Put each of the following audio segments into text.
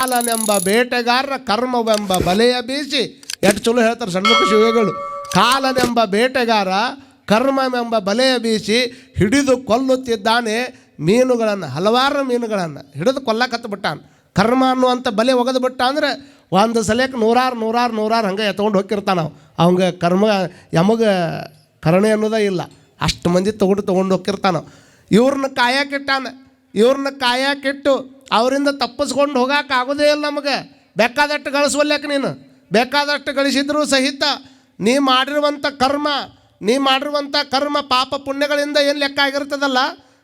ಕಾಲನೆಂಬ ಬೇಟೆಗಾರರ ಕರ್ಮವೆಂಬ ಬಲೆಯ ಬೀಸಿ ಎಷ್ಟು ಚಲೋ ಹೇಳ್ತಾರೆ ಸಣ್ಣ ಶಿವಗಳು. ಕಾಲನೆಂಬ ಬೇಟೆಗಾರ ಕರ್ಮವೆಂಬ ಬಲೆಯ ಬೀಸಿ ಹಿಡಿದು ಕೊಲ್ಲುತ್ತಿದ್ದಾನೆ ಮೀನುಗಳನ್ನು, ಹಲವಾರು ಮೀನುಗಳನ್ನು ಹಿಡಿದು ಕೊಲ್ಲಕತ್ತು ಬಿಟ್ಟಾನ. ಕರ್ಮ ಅನ್ನುವಂಥ ಬಲೆ ಒಗೆದು ಬಿಟ್ಟ ಅಂದರೆ ಒಂದು ಸಲಕ್ಕೆ ನೂರಾರು ನೂರಾರು ನೂರಾರು ಹಂಗೆ ಎತ್ಕೊಂಡು ಹೋಗಿರ್ತಾನ ಅವಂಗೆ ಕರ್ಮ, ಯಮಗೆ ಕರುಣೆ ಅನ್ನೋದೇ ಇಲ್ಲ. ಅಷ್ಟು ಮಂದಿ ತೊಗೊಂಡು ತೊಗೊಂಡು ಹೋಗಿರ್ತಾನ ಇವ್ರನ್ನ ಕಾಯಕ್ಕಿಟ್ಟಾನ ಇವ್ರನ್ನ ಕಾಯಕ್ಕಿಟ್ಟು ಅವರಿಂದ ತಪ್ಪಿಸ್ಕೊಂಡು ಹೋಗೋಕ್ಕಾಗೋದೇ ಇಲ್ಲ ನಮಗೆ. ಬೇಕಾದಷ್ಟು ಗಳಿಸುವಲ್ಯಾಕ ನೀನು. ಬೇಕಾದಷ್ಟು ಗಳಿಸಿದ್ರೂ ಸಹಿತ ನೀ ಮಾಡಿರುವಂಥ ಕರ್ಮ, ನೀ ಮಾಡಿರುವಂಥ ಕರ್ಮ ಪಾಪ ಪುಣ್ಯಗಳಿಂದ ಏನು ಲೆಕ್ಕ ಆಗಿರ್ತದಲ್ಲ?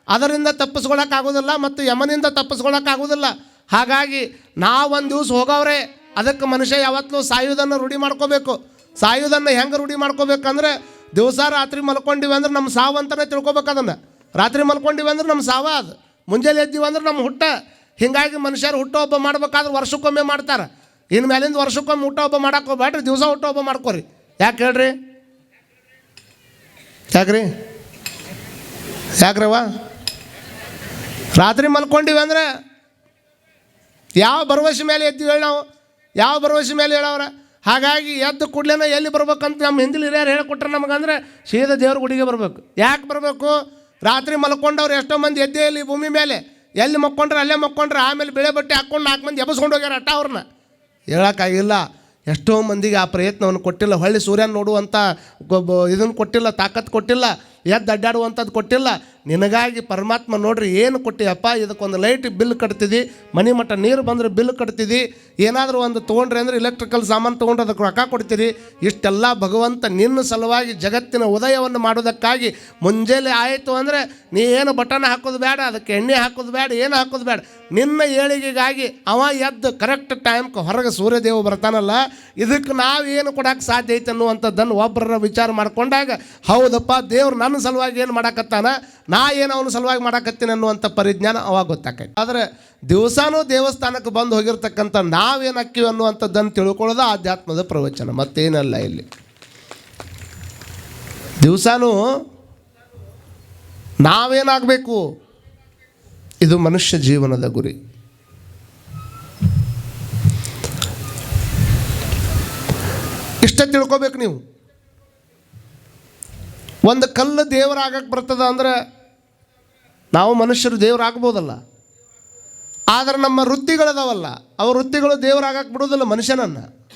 ಅದರಿಂದ ತಪ್ಪಿಸ್ಕೊಳಕ್ಕಾಗೋದಿಲ್ಲ ಮತ್ತು ಯಮನಿಂದ ತಪ್ಪಿಸ್ಕೊಳಕ್ಕಾಗೋದಿಲ್ಲ ಹಾಗಾಗಿ ನಾವೊಂದು ದಿವ್ಸ ಹೋಗವ್ರೆ. ಅದಕ್ಕೆ ಮನುಷ್ಯ ಯಾವತ್ತೂ ಸಾಯುವುದನ್ನು ರೂಢಿ ಮಾಡ್ಕೋಬೇಕು. ಸಾಯುವುದನ್ನು ಹೆಂಗೆ ರೂಢಿ ಮಾಡ್ಕೋಬೇಕಂದ್ರೆ ದಿವಸ ರಾತ್ರಿ ಮಲ್ಕೊಂಡಿವಿ ಅಂದ್ರೆ ನಮ್ಮ ಸಾವು ಅಂತಲೇ ತಿಳ್ಕೊಬೇಕು ಅದನ್ನು. ರಾತ್ರಿ ಮಲ್ಕೊಂಡಿವಿ ಅಂದ್ರೆ ನಮ್ಮ ಸಾವ ಅದು. ಮುಂಜಾನೆ ಎದ್ದೀವಿ ಅಂದ್ರೆ ನಮ್ಮ ಹುಟ್ಟ. ಹೀಗಾಗಿ ಮನುಷ್ಯರು ಹುಟ್ಟುಹಬ್ಬ ಮಾಡ್ಬೇಕಾದ್ರೆ ವರ್ಷಕ್ಕೊಮ್ಮೆ ಮಾಡ್ತಾರೆ. ಇನ್ನು ಮೇಲಿಂದ ವರ್ಷಕ್ಕೊಮ್ಮೆ ಹುಟ್ಟುಹಬ್ಬ ಮಾಡಕ್ಕೆ ಹೋಗ್ಬೇಡ್ರಿ ದಿವಸ ಹುಟ್ಟುಹಬ್ಬ ಮಾಡ್ಕೋರಿ. ಯಾಕೆ ಹೇಳ್ರಿ? ಯಾಕ್ರಿ? ಯಾಕ್ರವ ರಾತ್ರಿ ಮಲ್ಕೊಂಡಿವಿ ಅಂದ್ರೆ ಯಾವ ಭರವಸೆ ಮೇಲೆ ಎದ್ದೀವಿ ಹೇಳಿ ನಾವು? ಯಾವ ಭರವಸೆ ಮೇಲೆ ಹೇಳವ್ರ ಹಾಗಾಗಿ ಎದ್ದು ಕೂಡ್ಲೇನ ಎಲ್ಲಿ ಬರ್ಬೇಕಂತ ನಮ್ಮ ಹಿಂದಿಲ್ ಹಿರಿಯರು ಹೇಳಿಕೊಟ್ರೆ ನಮಗಂದ್ರೆ ಸೀದಾ ದೇವ್ರ ಗುಡಿಗೆ ಬರಬೇಕು. ಯಾಕೆ ಬರಬೇಕು? ರಾತ್ರಿ ಮಲ್ಕೊಂಡವ್ರು ಎಷ್ಟೋ ಮಂದಿ ಎದ್ದೇ ಇಲ್ಲಿ ಭೂಮಿ ಮೇಲೆ. ಎಲ್ಲಿ ಮಕ್ಕೊಂಡ್ರೆ ಅಲ್ಲೇ ಮಕ್ಕೊಂಡ್ರೆ ಆಮೇಲೆ ಬೆಳೆ ಬಟ್ಟೆ ಹಾಕ್ಕೊಂಡು ನಾಲ್ಕು ಮಂದಿ ಎಬ್ಬಸ್ಕೊಂಡು ಹೋಗ್ಯಾರ ಅಟ್ಟ ಅವ್ರನ್ನ. ಹೇಳೋಕ್ಕಾಗಿಲ್ಲ. ಎಷ್ಟೋ ಮಂದಿಗೆ ಆ ಪ್ರಯತ್ನವನ್ನು ಕೊಟ್ಟಿಲ್ಲ. ಹೊಳ್ಳಿ ಸೂರ್ಯನ ನೋಡುವಂಥ ಇದನ್ನು ಕೊಟ್ಟಿಲ್ಲ ತಾಕತ್ತು ಕೊಟ್ಟಿಲ್ಲ. ಎದ್ದು ಅಡ್ಡಾಡುವಂಥದ್ದು ಕೊಟ್ಟಿಲ್ಲ. ನಿನಗಾಗಿ ಪರಮಾತ್ಮ ನೋಡ್ರಿ, ಏನು ಕೊಟ್ಟಿಯಪ್ಪ ಇದಕ್ಕೊಂದು ಲೈಟ್ ಬಿಲ್ ಕಟ್ತಿದ್ದಿ ಮನೆ ಮಟ್ಟ ನೀರು ಬಂದರೆ ಬಿಲ್ ಕಟ್ತಿದ್ದಿ ಏನಾದರೂ ಒಂದು ತೊಗೊಂಡ್ರಿ ಅಂದರೆ ಇಲೆಕ್ಟ್ರಿಕಲ್ ಸಾಮಾನು ತೊಗೊಂಡ್ರೆ ಅದಕ್ಕೆ ರೊಕ್ಕ ಕೊಡ್ತೀರಿ. ಇಷ್ಟೆಲ್ಲ ಭಗವಂತ ನಿನ್ನ ಸಲುವಾಗಿ ಜಗತ್ತಿನ ಉದಯವನ್ನು ಮಾಡೋದಕ್ಕಾಗಿ ಮುಂಜಾನೆ ಆಯಿತು ಅಂದರೆ ನೀ ಏನು ಬಟನ್ ಹಾಕೋದು ಬೇಡ, ಅದಕ್ಕೆ ಎಣ್ಣೆ ಹಾಕೋದು ಬೇಡ, ಏನು ಹಾಕೋದು ಬೇಡ. ನಿನ್ನ ಏಳಿಗೆಗಾಗಿ ಅವ ಎದ್ದು ಕರೆಕ್ಟ್ ಟೈಮ್ಗೆ ಹೊರಗೆ ಸೂರ್ಯದೇವ ಬರ್ತಾನಲ್ಲ, ಇದಕ್ಕೆ ನಾವು ಏನು ಕೊಡೋಕೆ ಸಾಧ್ಯ ಐತೆ ಅನ್ನುವಂಥದ್ದನ್ನು ಒಬ್ಬರ ವಿಚಾರ ಮಾಡ್ಕೊಂಡಾಗ, ಹೌದಪ್ಪ ದೇವ್ರು ನನ್ನ ಸಲುವಾಗಿ ಏನು ಮಾಡಾಕತ್ತಾನ? ನಾ ಏನು ಅವನ ಸಲುವಾಗಿ ಮಾಡಾಕತ್ತೀನಿ ಅನ್ನುವಂಥ ಪರಿಜ್ಞಾನ ಅವಾಗ ಗೊತ್ತಾಕೈತೆ. ಆದರೆ ದಿವಸಾನೂ ದೇವಸ್ಥಾನಕ್ಕೆ ಬಂದು ಹೋಗಿರ್ತಕ್ಕಂಥ ನಾವೇನು ಅಕ್ಕಿವಿ ಅನ್ನುವಂಥದ್ದನ್ನು ತಿಳ್ಕೊಳ್ಳೋದು ಆಧ್ಯಾತ್ಮದ ಪ್ರವಚನ, ಮತ್ತೇನಲ್ಲ ಇಲ್ಲಿ. ದಿವಸಾನೂ ನಾವೇನಾಗಬೇಕು? ಇದು ಮನುಷ್ಯ ಜೀವನದ ಗುರಿ. ಇಷ್ಟ ತಿಳ್ಕೊಬೇಕು ನೀವು. ಒಂದು ಕಲ್ಲು ದೇವರಾಗಕ್ಕೆ ಬರ್ತದ ಅಂದ್ರೆ ನಾವು ಮನುಷ್ಯರು ದೇವರಾಗ್ಬೋದಲ್ಲ. ಆದರೆ ನಮ್ಮ ವೃತ್ತಿಗಳದಾವಲ್ಲ. ಅವ ವೃತ್ತಿಗಳು ದೇವರಾಗಕ್ಕೆ ಬಿಡೋದಿಲ್ಲ ಮನುಷ್ಯನನ್ನು.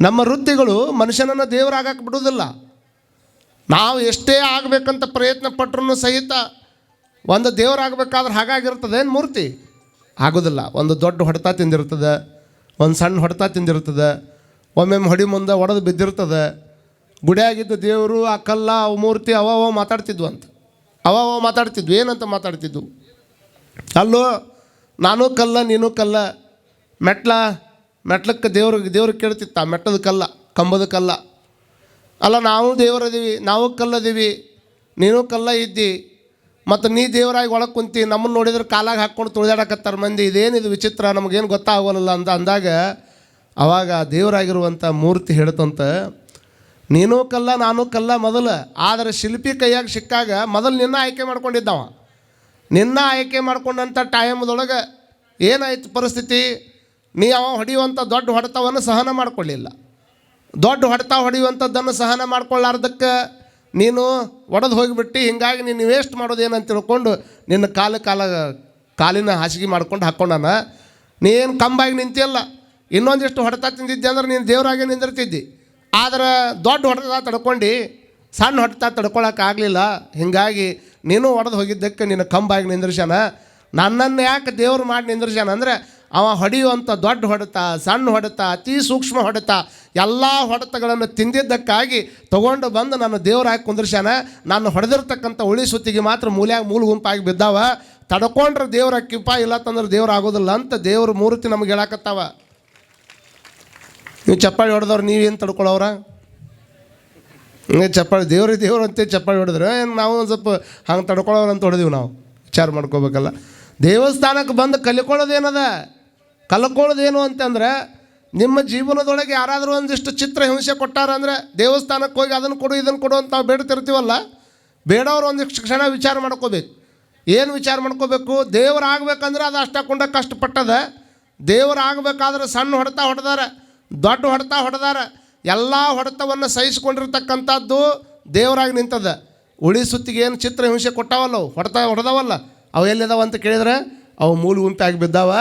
ನಮ್ಮ ವೃತ್ತಿಗಳು ಮನುಷ್ಯನನ್ನು ದೇವರಾಗಕ್ಕೆ ಬಿಡೋದಿಲ್ಲ ನಾವು ಎಷ್ಟೇ ಆಗಬೇಕಂತ ಪ್ರಯತ್ನ ಪಟ್ಟರು ಸಹಿತ ಒಂದು ದೇವರಾಗಬೇಕಾದ್ರೆ ಹಾಗಾಗಿರ್ತದೆ ಏನು ಮೂರ್ತಿ? ಆಗೋದಿಲ್ಲ. ಒಂದು ದೊಡ್ಡ ಹೊಡೆತ ತಿಂದಿರ್ತದೆ, ಒಂದು ಸಣ್ಣ ಹೊಡೆತ ತಿಂದಿರ್ತದೆ, ಒಮ್ಮೆಮ್ಮೆ ಹೊಡಿ ಮುಂದೆ ಒಡೆದು ಬಿದ್ದಿರ್ತದೆ. ಗುಡಿಯಾಗಿದ್ದ ದೇವರು ಆ ಕಲ್ಲ ಅವು ಮೂರ್ತಿ ಅವ ಮಾತಾಡ್ತಿದ್ವು ಅಂತ. ಅವ ಮಾತಾಡ್ತಿದ್ವು. ಏನಂತ ಮಾತಾಡ್ತಿದ್ವು? ಅಲ್ಲೋ, ನಾನು ಕಲ್ಲ, ನೀನು ಕಲ್ಲ. ಮೆಟ್ಲ, ಮೆಟ್ಲಕ್ಕೆ ದೇವ್ರಿಗೆ ದೇವ್ರಿಗೆ ಕೇಳ್ತಿತ್ತ ಮೆಟ್ಟದ ಕಲ್ಲ, ಕಂಬದ ಕಲ್ಲ. ಅಲ್ಲ, ನಾವು ದೇವರದೀವಿ ನಾವು ಕಲ್ಲದೀವಿ ನೀನು ಕಲ್ಲ ಇದ್ದಿ. ಮತ್ತು ನೀ ದೇವರಾಗಿ ಒಳಗೆ ಕುಂತಿ ನಮ್ಮನ್ನು ನೋಡಿದ್ರೆ ಕಾಲಾಗ ಹಾಕ್ಕೊಂಡು ತುಳಿದಾಡಕತ್ತಾರ ಮಂದಿ. ಇದೇನಿದು ವಿಚಿತ್ರ, ನಮಗೇನು ಗೊತ್ತಾಗೋಲ್ಲ ಅಂತ ಅಂದಾಗ, ಅವಾಗ ದೇವರಾಗಿರುವಂಥ ಮೂರ್ತಿ ಹೇಳ್ತಂತ ನೀನೂ ಕಲ್ಲ, ನಾನು ಕಲ್ಲ ಮೊದಲು. ಆದರೆ ಶಿಲ್ಪಿ ಕೈಯಾಗ ಸಿಕ್ಕಾಗ ಮೊದಲು ನಿನ್ನ ಆಯ್ಕೆ ಮಾಡ್ಕೊಂಡಿದ್ದವ. ನಿನ್ನ ಆಯ್ಕೆ ಮಾಡ್ಕೊಂಡಂಥ ಟೈಮ್ದೊಳಗೆ ಏನಾಯ್ತು ಪರಿಸ್ಥಿತಿ? ನೀ ಅವ ಹೊಡೆಯುವಂಥ ದೊಡ್ಡ ಹೊಡೆತವನ್ನು ಸಹನ ಮಾಡಿಕೊಳ್ಳಿಲ್ಲ. ದೊಡ್ಡ ಹೊಡೆತ ಹೊಡೆಯುವಂಥದ್ದನ್ನು ಸಹನ ಮಾಡ್ಕೊಳ್ಳಾರ್ದಕ್ಕೆ ನೀನು ಒಡೆದು ಹೋಗಿಬಿಟ್ಟು, ಹಿಂಗಾಗಿ ನೀನು ವೇಸ್ಟ್ ಮಾಡೋದು ಅಂತ ತಿಳ್ಕೊಂಡು ನಿನ್ನ ಕಾಲ ಕಾಲ, ಕಾಲಿನ ಹಾಸಿಗೆ ಮಾಡ್ಕೊಂಡು ಹಾಕ್ಕೊಂಡಾನ. ನೀನು ಕಂಬಾಗಿ ನಿಂತಿಯಲ್ಲ. ಇನ್ನೊಂದಿಷ್ಟು ಹೊಡೆತ ತಿಂದಿದ್ದೆ ಅಂದ್ರೆ ನೀನು ದೇವರಾಗೆ ನಿಂದಿರ್ತಿದ್ದಿ. ಆದ್ರೆ ದೊಡ್ಡ ಹೊಡೆದ ತಡ್ಕೊಂಡು, ಸಣ್ಣ ಹೊಡೆತ ತಡ್ಕೊಳಕ್ಕಾಗಲಿಲ್ಲ ಹೀಗಾಗಿ ನೀನು ಹೊಡೆದು ಹೋಗಿದ್ದಕ್ಕೆ ನಿನ್ನ ಕಂಬಾಗಿ ನಿಂದ್ರಿಸ್ಯಾನ. ನನ್ನನ್ನು ಯಾಕೆ ದೇವ್ರು ಮಾಡಿ ನಿಂದ್ರಿಸ್ಯಾನ ಅಂದರೆ, ಅವ ಹೊಡೆಯುವಂಥ ದೊಡ್ಡ ಹೊಡೆತ, ಸಣ್ಣ ಹೊಡೆತ, ಅತಿ ಸೂಕ್ಷ್ಮ ಹೊಡೆತ, ಎಲ್ಲ ಹೊಡೆತಗಳನ್ನು ತಿಂದಿದ್ದಕ್ಕಾಗಿ ತೊಗೊಂಡು ಬಂದು ನನ್ನ ದೇವರಾಗಿ ಕುಂದ್ರಿಸ್ಯಾನ. ನಾನು ಹೊಡೆದಿರ್ತಕ್ಕಂಥ ಉಳಿ ಸುತ್ತಿಗೆ ಮಾತ್ರ ಮೂಲ್ಯಾಗ ಮೂಲ ಗುಂಪಾಗಿ ಬಿದ್ದಾವ. ತಡ್ಕೊಂಡ್ರೆ ದೇವ್ರ ಕಿಪ್ಪ ಇಲ್ಲ ತಂದ್ರೆ ದೇವ್ರು ಆಗೋದಿಲ್ಲ ಅಂತ ದೇವ್ರ ಮೂರ್ತಿ ನಮ್ಗೆ ಹೇಳಕತ್ತಾವ. ನೀವು ಚಪ್ಪಾಳಿ ಹೊಡೆದವ್ರು ನೀವೇನು ತಡ್ಕೊಳ್ಳೋರ ಚಪ್ಪಾಳಿ, ದೇವ್ರಿ ದೇವ್ರು ಅಂತ ಚಪ್ಪಾಳಿ ಹೊಡೆದ್ರೆ ಏನು ನಾವು ಒಂದು ಸ್ವಲ್ಪ ಹಂಗೆ ತಡ್ಕೊಳ್ಳೋರು ಅಂತ ಹೊಡೆದೀವಿ ನಾವು. ವಿಚಾರ ಮಾಡ್ಕೋಬೇಕಲ್ಲ. ದೇವಸ್ಥಾನಕ್ಕೆ ಬಂದು ಕಲ್ಕೊಳ್ಳೋದೇನದ ಕಲ್ಕೊಳ್ಳೋದೇನು ಅಂತಂದ್ರೆ, ನಿಮ್ಮ ಜೀವನದೊಳಗೆ ಯಾರಾದರೂ ಒಂದಿಷ್ಟು ಚಿತ್ರ ಹಿಂಸೆ ಕೊಟ್ಟಾರ ಅಂದರೆ ದೇವಸ್ಥಾನಕ್ಕೆ ಹೋಗಿ ಅದನ್ನು ಕೊಡು ಇದನ್ನು ಕೊಡು ಅಂತ ನಾವು ಬೇಡ್ತಿರ್ತೀವಲ್ಲ, ಬೇಡವ್ರು ಒಂದಿಷ್ಟು ಕ್ಷಣ ವಿಚಾರ ಮಾಡ್ಕೋಬೇಕು. ಏನು ವಿಚಾರ ಮಾಡ್ಕೋಬೇಕು? ದೇವ್ರು ಆಗ್ಬೇಕಂದ್ರೆ ಅದು ಅಷ್ಟಕ್ಕೊಂಡ ಕಷ್ಟಪಟ್ಟದ, ದೇವರಾಗಬೇಕಾದ್ರೆ ಸಣ್ಣ ಹೊಡೆತ ಹೊಡೆದಾರ. ದೊಡ್ಡ ಹೊಡೆತ ಹೊಡೆದಾರ. ಎಲ್ಲ ಹೊಡೆತವನ್ನು ಸಹಿಸಿಕೊಂಡಿರ್ತಕ್ಕಂಥದ್ದು ದೇವರಾಗಿ ನಿಂತದ. ಉಳಿ ಸುತ್ತಿಗೆ ಏನು ಚಿತ್ರ ಹಿಂಸೆ ಕೊಟ್ಟಾವಲ್ಲ ಹೊಡೆತ ಹೊಡೆದವಲ್ಲ. ಅವು ಎಲ್ಲಿದಾವ ಅಂತ ಕೇಳಿದ್ರೆ, ಅವು ಮೂಲ ಗುಂಪಾಗಿ ಬಿದ್ದಾವ.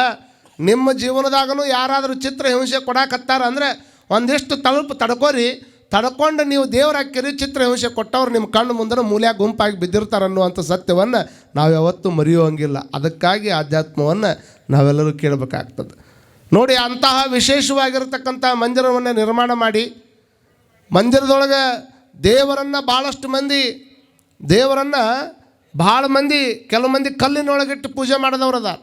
ನಿಮ್ಮ ಜೀವನದಾಗಲೂ ಯಾರಾದರೂ ಚಿತ್ರ ಹಿಂಸೆ ಕೊಡಾಕತ್ತಾರ ಅಂದರೆ ಒಂದಿಷ್ಟು ತಲುಪು, ತಡ್ಕೋರಿ. ತಡ್ಕೊಂಡು ನೀವು ದೇವ್ರ ಹಾಕಿರಿ ಚಿತ್ರ ಹಿಂಸೆ ಕೊಟ್ಟವ್ರು ನಿಮ್ಮ ಕಣ್ಣು ಮುಂದೆ ಮೂಲ್ಯಾಗ ಗುಂಪಾಗಿ ಬಿದ್ದಿರ್ತಾರೆ ಅನ್ನುವಂಥ ಸತ್ಯವನ್ನು ನಾವು ಯಾವತ್ತೂ ಮರೆಯುವಂಗಿಲ್ಲ ಅದಕ್ಕಾಗಿ ಆಧ್ಯಾತ್ಮವನ್ನು ನಾವೆಲ್ಲರೂ ಕೇಳಬೇಕಾಗ್ತದೆ. ನೋಡಿ ಅಂತಹ ವಿಶೇಷವಾಗಿರತಕ್ಕಂಥ ಮಂದಿರವನ್ನು ನಿರ್ಮಾಣ ಮಾಡಿ, ಮಂದಿರದೊಳಗೆ ದೇವರನ್ನು ಭಾಳಷ್ಟು ಮಂದಿ, ದೇವರನ್ನು ಭಾಳ ಮಂದಿ ಕೆಲವು ಮಂದಿ ಕಲ್ಲಿನೊಳಗಿಟ್ಟು ಪೂಜೆ ಮಾಡಿದವ್ರು ಅದಾರ.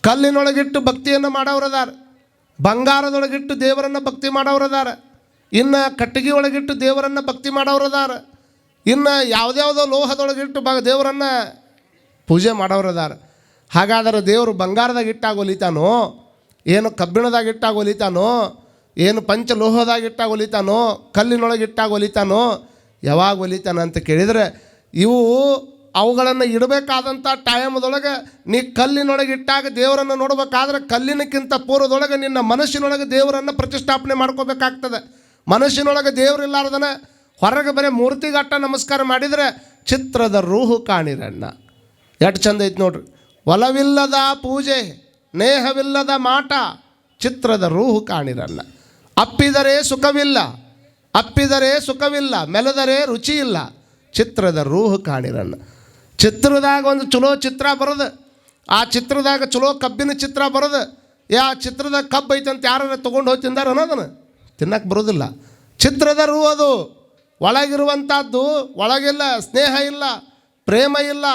ಕಲ್ಲಿನೊಳಗಿಟ್ಟು ಭಕ್ತಿಯನ್ನು ಮಾಡೋರು ಅದಾರ. ಬಂಗಾರದೊಳಗಿಟ್ಟು ದೇವರನ್ನು ಭಕ್ತಿ ಮಾಡೋರು ಅದಾರ. ಇನ್ನು ಕಟ್ಟಿಗೆ ಒಳಗಿಟ್ಟು ದೇವರನ್ನು ಭಕ್ತಿ ಮಾಡೋರು ಅದಾರ. ಇನ್ನು ಯಾವುದ್ಯಾವುದೋ ಲೋಹದೊಳಗಿಟ್ಟು ಬ ದೇವರನ್ನು ಪೂಜೆ ಮಾಡೋರು ಅದಾರ. ಹಾಗಾದರೆ ದೇವರು ಬಂಗಾರದಾಗ ಇಟ್ಟಾಗ ಒಲಿತಾನೋ ಏನು ಕಬ್ಬಿಣದಾಗ ಇಟ್ಟಾಗ ಒಲಿತಾನೋ ಏನು ಪಂಚಲೋಹದಾಗ ಇಟ್ಟಾಗ ಒಲಿತಾನೋ ಕಲ್ಲಿನೊಳಗೆ ಇಟ್ಟಾಗ ಒಲಿತಾನೋ ಯಾವಾಗ ಒಲಿತಾನ ಅಂತ ಕೇಳಿದರೆ, ಇವು ಅವುಗಳನ್ನು ಇಡಬೇಕಾದಂಥ ಟೈಮದೊಳಗೆ ನೀ ಕಲ್ಲಿನೊಳಗೆ ಇಟ್ಟಾಗ ದೇವರನ್ನು ನೋಡಬೇಕಾದ್ರೆ ಕಲ್ಲಿನಕ್ಕಿಂತ ಪೂರ್ವದೊಳಗೆ ನಿನ್ನ ಮನಸ್ಸಿನೊಳಗೆ ದೇವರನ್ನು ಪ್ರತಿಷ್ಠಾಪನೆ ಮಾಡ್ಕೋಬೇಕಾಗ್ತದೆ. ಮನಸ್ಸಿನೊಳಗೆ ದೇವರಿಲ್ಲಾರ್ದನ ಹೊರಗೆ ಬರೀ ಮೂರ್ತಿಗಟ್ಟ ನಮಸ್ಕಾರ ಮಾಡಿದರೆ ಚಿತ್ರದ ರೂಹು ಕಾಣಿರಣ್ಣ. ಎಷ್ಟು ಚಂದ ಐತೆ ನೋಡ್ರಿ. ಒಲವಿಲ್ಲದ ಪೂಜೆ. ನೇಹವಿಲ್ಲದ ಮಾಟ ಚಿತ್ರದ ರೂಹು ಕಾಣಿರಲ್ಲ. ಅಪ್ಪಿದರೆ ಸುಖವಿಲ್ಲ ಅಪ್ಪಿದರೆ ಸುಖವಿಲ್ಲ, ಮೆಲದರೆ ರುಚಿ ಇಲ್ಲ ಚಿತ್ರದ ರೂಹು ಕಾಣಿರಲ್ಲ. ಚಿತ್ರದಾಗ ಒಂದು ಚಲೋ ಚಿತ್ರ ಬರೋದು, ಆ ಚಿತ್ರದಾಗ ಚಲೋ ಕಬ್ಬಿನ ಚಿತ್ರ ಬರೋದು, ಯಾ ಚಿತ್ರದ ಕಬ್ಬು ಐತಂತ ಯಾರು ತೊಗೊಂಡು ಹೋಗಿ ತಿಂದಾರ ಅನ್ನೋದನ್ನು ತಿನ್ನಕ್ಕೆ ಬರೋದಿಲ್ಲ. ಚಿತ್ರದ ರೂ ಅದು ಒಳಗಿರುವಂಥದ್ದು ಒಳಗಿಲ್ಲ, ಸ್ನೇಹ ಇಲ್ಲ, ಪ್ರೇಮ ಇಲ್ಲ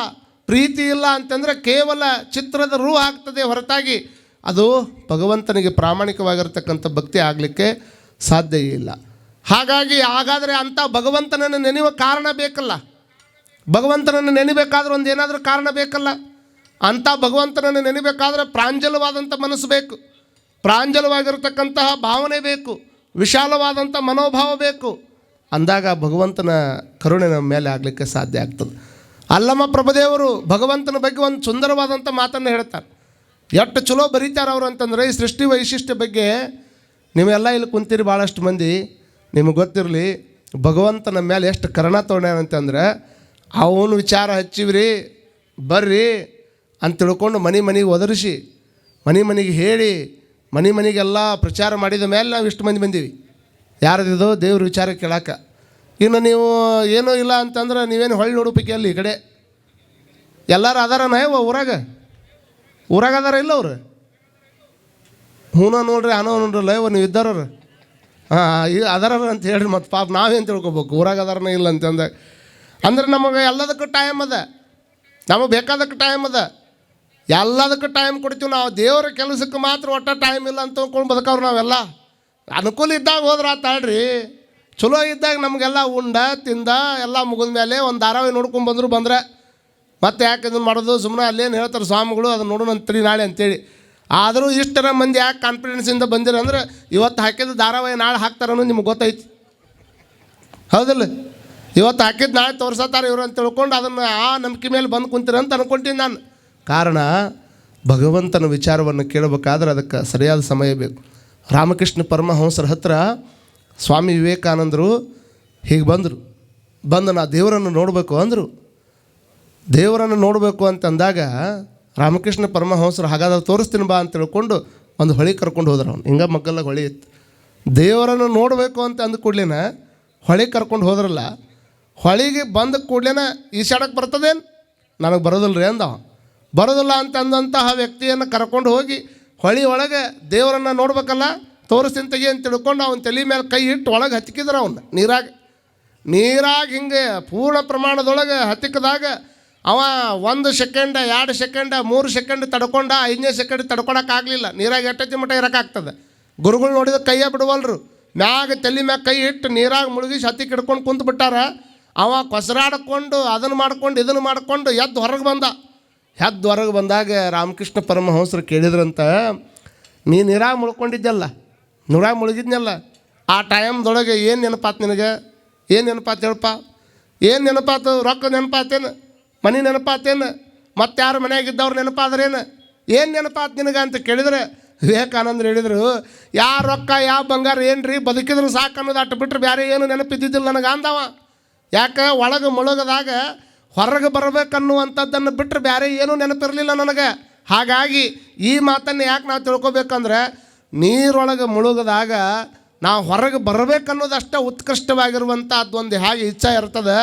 ಪ್ರೀತಿ ಇಲ್ಲ ಅಂತಂದರೆ ಕೇವಲ ಚಿತ್ರದ ರೂ ಆಗ್ತದೆ ಹೊರತಾಗಿ. ಅದು ಭಗವಂತನಿಗೆ ಪ್ರಾಮಾಣಿಕವಾಗಿರ್ತಕ್ಕಂಥ ಭಕ್ತಿ ಆಗಲಿಕ್ಕೆ ಸಾಧ್ಯ ಇಲ್ಲ. ಹಾಗಾಗಿ ಹಾಗಾದರೆ ಅಂಥ ಭಗವಂತನನ್ನು ನೆನೆಯುವ ಕಾರಣ ಬೇಕಲ್ಲ. ಭಗವಂತನನ್ನು ನೆನಿಬೇಕಾದ್ರೆ ಒಂದು ಏನಾದರೂ ಕಾರಣ ಬೇಕಲ್ಲ. ಅಂಥ ಭಗವಂತನನ್ನು ನೆನಿಬೇಕಾದ್ರೆ ಪ್ರಾಂಜಲವಾದಂಥ ಮನಸ್ಸು ಬೇಕು. ಪ್ರಾಂಜಲವಾಗಿರತಕ್ಕಂತಹ ಭಾವನೆ ಬೇಕು. ವಿಶಾಲವಾದಂಥ ಮನೋಭಾವ ಬೇಕು. ಅಂದಾಗ ಭಗವಂತನ ಕರುಣೆ ನಮ್ಮ ಮೇಲೆ ಆಗಲಿಕ್ಕೆ ಸಾಧ್ಯ ಆಗ್ತದೆ. ಅಲ್ಲಮ್ಮ ಪ್ರಭುದೇವರು ಭಗವಂತನ ಬಗ್ಗೆ ಒಂದು ಸುಂದರವಾದಂಥ ಮಾತನ್ನು ಹೇಳ್ತಾರೆ. ಎಷ್ಟು ಚಲೋ ಬರೀತಾರೆ ಅವರು ಅಂತಂದರೆ, ಈ ಸೃಷ್ಟಿ ವೈಶಿಷ್ಟ್ಯ ಬಗ್ಗೆ ನೀವೆಲ್ಲ ಇಲ್ಲಿ ಕುಂತೀರಿ ಭಾಳಷ್ಟು ಮಂದಿ. ನಿಮಗೆ ಗೊತ್ತಿರಲಿ, ಭಗವಂತನ ಮೇಲೆ ಎಷ್ಟು ಕರುಣ ಅಂತಂದ್ರೆ, ಅವನು ವಿಚಾರ ಹಚ್ಚಿವ್ರಿ, ಬರ್ರಿ ಅಂತ ತಿಳ್ಕೊಂಡು ಮನೆ ಮನೆಗೆ ಒದರಿಸಿ, ಮನೆ ಮನೆಗೆ ಹೇಳಿ, ಮನೆ ಮನೆಗೆಲ್ಲ ಪ್ರಚಾರ ಮಾಡಿದ ಮೇಲೆ ನಾವು ಇಷ್ಟು ಮಂದಿ ಬಂದೀವಿ. ಯಾರದಿದು ದೇವ್ರ ವಿಚಾರ ಕೇಳಾಕ. ಇನ್ನು ನೀವು ಏನೂ ಇಲ್ಲ ಅಂತಂದ್ರೆ ನೀವೇನು ಹೊಳ್ಳಿ ನೋಡಬೇಕು ಅಲ್ಲಿ ಈ ಕಡೆ? ಎಲ್ಲರೂ ಅದಾರನ ಇವ ಊರಾಗ? ಊರಾಗ ಅದಾರ ಇಲ್ಲ ಅವ್ರು? ಹೂನ ನೋಡ್ರಿ ಅನೋ ನೋಡ್ರಲ್ಲ ಇವ ನೀವು ಇದ್ದಾರ ಹಾಂ, ಈ ಅದಾರ ಅಂತ ಹೇಳ್ರಿ ಮತ್ತು ಪಾಪ ನಾವೇನು ತಿಳ್ಕೊಬೇಕು? ಊರಾಗ ಅದಾರನ ಇಲ್ಲ ಅಂತಂದಾಗ ಅಂದ್ರೆ ನಮಗೆ ಎಲ್ಲದಕ್ಕೂ ಟೈಮ್ ಅದ. ನಮಗೆ ಬೇಕಾದಕ್ಕೆ ಟೈಮ್ ಅದ. ಎಲ್ಲದಕ್ಕೂ ಟೈಮ್ ಕೊಡ್ತೀವಿ ನಾವು. ದೇವರ ಕೆಲಸಕ್ಕೆ ಮಾತ್ರ ಒಟ್ಟ ಟೈಮ್ ಇಲ್ಲ ಅಂತ ಅಂದ್ಕೊಂಡು ಬದುಕವ್ರು ನಾವೆಲ್ಲ. ಅನುಕೂಲ ಇದ್ದಾಗ ಹೋದ್ರೆ ಆತಾಳ್ರಿ ಚಲೋ ಇದ್ದಾಗ ನಮಗೆಲ್ಲ ಉಂಡ, ತಿಂದ, ಎಲ್ಲ ಮುಗಿದ ಮೇಲೆ ಒಂದು ಧಾರಾವಾಹಿ ನೋಡ್ಕೊಂಡು ಬಂದರು, ಬಂದರೆ ಮತ್ತೆ ಯಾಕೆ ಇದನ್ನು ಮಾಡೋದು? ಸುಮ್ಮನೆ ಅಲ್ಲೇನು ಹೇಳ್ತಾರೆ ಸ್ವಾಮಿಗಳು ಅದನ್ನು ನೋಡೋಣ ಅಂತೀರಿ ನಾಳೆ ಅಂತೇಳಿ. ಆದರೂ ಇಷ್ಟರ ಮಂದಿ ಯಾಕೆ ಕಾನ್ಫಿಡೆನ್ಸಿಂದ ಬಂದಿರ ಅಂದ್ರೆ ಇವತ್ತು ಹಾಕಿದ ಧಾರಾವಾಹಿ ನಾಳೆ ಹಾಕ್ತಾರನ್ನೋ ನಿಮ್ಗೆ ಗೊತ್ತೈತಿ. ಹೌದಲ್ಲ? ಇವತ್ತು ಹಾಕಿದ್ದು ನಾಳೆ ತೋರ್ಸತ್ತಾರೆ ಇವರು ಅಂತ ತಿಳ್ಕೊಂಡು ಅದನ್ನು ಆ ನಂಬಿಕೆ ಮೇಲೆ ಬಂದು ಕುಂತೀರ ಅಂತ ಅಂದ್ಕೊಂತೀನಿ ನಾನು. ಕಾರಣ, ಭಗವಂತನ ವಿಚಾರವನ್ನು ಕೇಳಬೇಕಾದ್ರೆ ಅದಕ್ಕೆ ಸರಿಯಾದ ಸಮಯ ಬೇಕು. ರಾಮಕೃಷ್ಣ ಪರಮಹಂಸರ ಹತ್ರ ಸ್ವಾಮಿ ವಿವೇಕಾನಂದರು ಹೀಗೆ ಬಂದರು. ಬಂದು ನಾ ದೇವರನ್ನು ನೋಡಬೇಕು ಅಂದರು. ದೇವರನ್ನು ನೋಡಬೇಕು ಅಂತಂದಾಗ ರಾಮಕೃಷ್ಣ ಪರಮಹಂಸರು ಹಾಗಾದ್ರೆ ತೋರಿಸ್ತೀನಿ ಬಾ ಅಂತ ತಿಳ್ಕೊಂಡು ಒಂದು ಹೊಳಿ ಕರ್ಕೊಂಡು ಹೋದ್ರು ಅವ್ನು. ಹಿಂಗೆ ಮಗ್ಗಲ್ಲ ಹೊಳಿ ಇತ್ತು. ದೇವರನ್ನು ನೋಡಬೇಕು ಅಂತ ಅಂದ ಕೂಡ್ಲೇನ ಹೊಳಿ ಕರ್ಕೊಂಡು ಹೋದ್ರಲ್ಲ, ಹೊಳಿಗೆ ಬಂದ ಕೂಡ್ಲೇನ ಈಶಾಡಕ್ಕೆ ಬರ್ತದೇನು? ನನಗೆ ಬರೋದಿಲ್ಲ ರೀ ಅಂದ ಅವ. ಬರೋದಿಲ್ಲ ಅಂತಂದಂತಹ ವ್ಯಕ್ತಿಯನ್ನು ಕರ್ಕೊಂಡು ಹೋಗಿ ಹೊಳಿ ಒಳಗೆ ದೇವರನ್ನು ನೋಡ್ಬೇಕಲ್ಲ ತೋರಿಸ್ತೀನಿ ತೆಗಿ ಅಂತ ತಿಳ್ಕೊಂಡು ಅವನ ತಲೆ ಮೇಲೆ ಕೈ ಇಟ್ಟು ಒಳಗೆ ಹತ್ತಿಕಿದ್ರು ಅವನ್ನ ನೀರಾಗ. ನೀರಾಗ ಹಿಂಗೆ ಪೂರ್ಣ ಪ್ರಮಾಣದೊಳಗೆ ಹತ್ತಿಕ್ಕದಾಗ ಅವ ಒಂದು ಸೆಕೆಂಡ, ಎರಡು ಸೆಕೆಂಡ, ಮೂರು ಸೆಕೆಂಡ್ ತಡ್ಕೊಂಡ, ಐದನೇ ಸೆಕೆಂಡ್ ತಡ್ಕೊಳಕ್ಕಾಗಲಿಲ್ಲ ನೀರಾಗ ಎಟ್ಟತಿ ಮಟ್ಟ ಇರೋಕ್ಕಾಗ್ತದೆ ಗುರುಗಳು ನೋಡಿದ ಕೈಯ ಬಿಡುವಲ್ರು. ಮ್ಯಾಗ ತಲೆ ಮ್ಯಾಗ ಕೈ ಇಟ್ಟು ನೀರಾಗ ಮುಳುಗಿಸಿ ಹತ್ತಿ ಕಿಡ್ಕೊಂಡು ಕುಂತು ಬಿಟ್ಟಾರ. ಅವ ಕೊಸರಾಡ್ಕೊಂಡು ಅದನ್ನು ಮಾಡ್ಕೊಂಡು ಇದನ್ನು ಮಾಡ್ಕೊಂಡು ಎದ್ದು ಹೊರಗೆ ಬಂದ. ಎದ್ದು ಹೊರಗೆ ಬಂದಾಗ ರಾಮಕೃಷ್ಣ ಪರಮಹಂಸರು ಕೇಳಿದ್ರಂತ, ನೀ ನೀರಾಗ ಮುಳ್ಕೊಂಡಿದ್ದಲ್ಲ. ನೀರಾಗ ಮುಳುಗಿದ್ನಲ್ಲ. ಆ ಟೈಮ್ದೊಳಗೆ ಏನು ನೆನಪಾತು ನಿನಗೆ? ಏನು ನೆನಪಾತು ಹೇಳಪ್ಪ? ಏನು ನೆನಪಾತು? ರೊಕ್ಕ ನೆನಪಾತೇನು? ಮನೆ ನೆನಪಾತೇನು? ಮತ್ತು ಯಾರು ಮನೆಯಾಗಿದ್ದವ್ರು ನೆನಪಾದ್ರೇನು? ಏನು ನೆನಪಾತು ನಿನಗೆ ಅಂತ ಕೇಳಿದ್ರೆ ವಿವೇಕಾನಂದರು ಹೇಳಿದರು ಯಾವ ರೊಕ್ಕ ಯಾವ ಬಂಗಾರ ಏನ್ರಿ ಬದುಕಿದ್ರು ಸಾಕು ಅನ್ನೋದು ಅಟ್ಟು ಬಿಟ್ಟರೆ ಬೇರೆ ಏನು ನೆನಪಿದ್ದಿದ್ದಿಲ್ಲ ನನಗೆ ಅಂದವ. ಯಾಕೆ? ಒಳಗೆ ಮುಳುಗದಾಗ ಹೊರಗೆ ಬರಬೇಕನ್ನುವಂಥದ್ದನ್ನು ಬಿಟ್ಟರೆ ಬೇರೆ ಏನೂ ನೆನಪಿರಲಿಲ್ಲ ನನಗೆ. ಹಾಗಾಗಿ ಈ ಮಾತನ್ನು ಯಾಕೆ ನಾವು ತಿಳ್ಕೊಬೇಕಂದ್ರೆ ನೀರೊಳಗೆ ಮುಳುಗದಾಗ ನಾವು ಹೊರಗೆ ಬರಬೇಕನ್ನೋದಷ್ಟೇ ಉತ್ಕೃಷ್ಟವಾಗಿರುವಂಥ ಅದೊಂದು ಹೇಗೆ ಇಚ್ಛೆ ಇರ್ತದೆ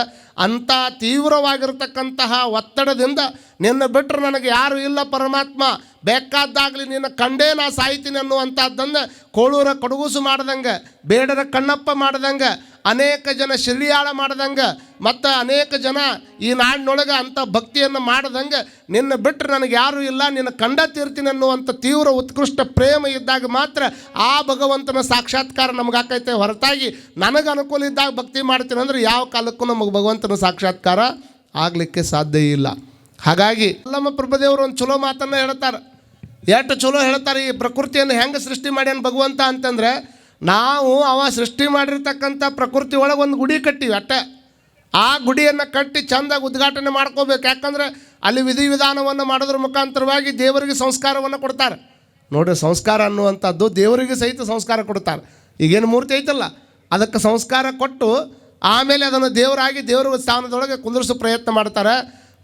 ಅಂಥ ತೀವ್ರವಾಗಿರ್ತಕ್ಕಂತಹ ಒತ್ತಡದಿಂದ ನಿನ್ನ ಬಿಟ್ಟರೆ ನನಗೆ ಯಾರು ಇಲ್ಲ ಪರಮಾತ್ಮ. ಬೇಕಾದ್ದಾಗಲಿ ನಿನ್ನ ಕಂಡೇ ನಾ ಸಾಯ್ತೀನಿ ಅನ್ನುವಂಥದ್ದನ್ನು ಕೋಳೂರ ಕಡುಗುಸು ಮಾಡ್ದಂಗೆ ಬೇಡರ ಕಣ್ಣಪ್ಪ ಮಾಡ್ದಂಗೆ, ಅನೇಕ ಜನ ಶಿರಿಯಾಳ ಮಾಡ್ದಂಗೆ, ಮತ್ತು ಅನೇಕ ಜನ ಈ ನಾಡಿನೊಳಗೆ ಅಂಥ ಭಕ್ತಿಯನ್ನು ಮಾಡ್ದಂಗೆ ನಿನ್ನ ಬಿಟ್ಟರೆ ನನಗೆ ಯಾರೂ ಇಲ್ಲ, ನಿನ್ನ ಕಂಡ ತೀರ್ತೀನಿ ಅನ್ನುವಂಥ ತೀವ್ರ ಉತ್ಕೃಷ್ಟ ಪ್ರೇಮ ಇದ್ದಾಗ ಮಾತ್ರ ಆ ಭಗವಂತನ ಸಾಕ್ಷಾತ್ಕಾರ ನಮಗಾಕೈತೆ ಹೊರತಾಗಿ ನನಗೆ ಅನುಕೂಲ ಇದ್ದಾಗ ಭಕ್ತಿ ಮಾಡ್ತೀನಿ ಅಂದ್ರೆ ಯಾವ ಕಾಲಕ್ಕೂ ನಮಗೆ ಭಗವಂತನ ಸಾಕ್ಷಾತ್ಕಾರ ಆಗಲಿಕ್ಕೆ ಸಾಧ್ಯ ಇಲ್ಲ. ಹಾಗಾಗಿ ನಮ್ಮ ಪ್ರಭುದೇವರು ಒಂದು ಚಲೋ ಮಾತನ್ನು ಹೇಳ್ತಾರೆ. ಎಷ್ಟು ಚಲೋ ಹೇಳ್ತಾರೆ ಈ ಪ್ರಕೃತಿಯನ್ನು ಹೆಂಗೆ ಸೃಷ್ಟಿ ಮಾಡ್ಯಾನ ಭಗವಂತ ಅಂತಂದ್ರೆ ನಾವು ಅವ ಸೃಷ್ಟಿ ಮಾಡಿರ್ತಕ್ಕಂಥ ಪ್ರಕೃತಿ ಒಳಗೆ ಒಂದು ಗುಡಿ ಕಟ್ಟಿವಿ ಅಟ್ಟೆ. ಆ ಗುಡಿಯನ್ನು ಕಟ್ಟಿ ಚೆಂದಾಗಿ ಉದ್ಘಾಟನೆ ಮಾಡ್ಕೋಬೇಕು. ಯಾಕಂದ್ರೆ ಅಲ್ಲಿ ವಿಧಿವಿಧಾನವನ್ನು ಮಾಡೋದ್ರ ಮುಖಾಂತರವಾಗಿ ದೇವರಿಗೆ ಸಂಸ್ಕಾರವನ್ನು ಕೊಡ್ತಾರೆ. ನೋಡಿರಿ ಸಂಸ್ಕಾರ ಅನ್ನುವಂಥದ್ದು ದೇವರಿಗೆ ಸಹಿತ ಸಂಸ್ಕಾರ ಕೊಡ್ತಾರೆ. ಈಗೇನು ಮೂರ್ತಿ ಐತಲ್ಲ? ಅದಕ್ಕೆ ಸಂಸ್ಕಾರ ಕೊಟ್ಟು ಆಮೇಲೆ ಅದನ್ನು ದೇವರಾಗಿ ದೇವರ ಸ್ಥಾನದೊಳಗೆ ಕುಂದರ್ಸೋ ಪ್ರಯತ್ನ ಮಾಡ್ತಾರೆ.